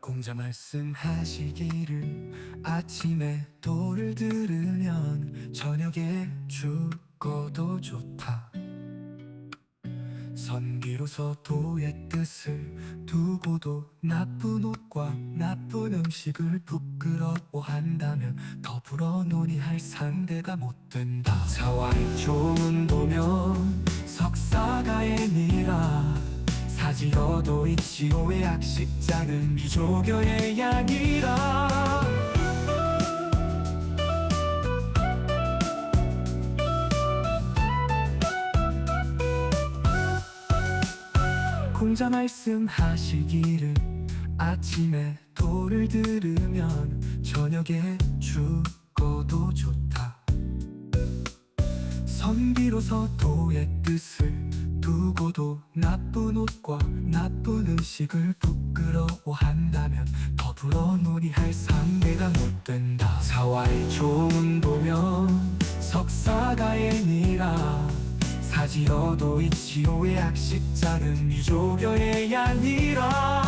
공자 말씀하시기를 아침에 도를 들으면 저녁에 죽어도 좋다. 선비로서 도의 뜻을 두고도 나쁜 옷과 나쁜 음식을 부끄러워한다면 더불어 논의할 상대가 못 된다. 자와의 좋은 도면 석사가의니라. 사지어도 이치오의 약식자는 미조교의 양이라. 공자 말씀하시기를 아침에 도를 들으면 저녁에 죽어도 좋다. 선비로서 도의 뜻을 두고도 나쁜 옷과 나쁜 음식을 부끄러워한다면 더불어 논의할 상대가 못 된다. 사와의 좋은 도면 석사가의 니라. 사지어도 이치오의 약식자는 미조교의 아니라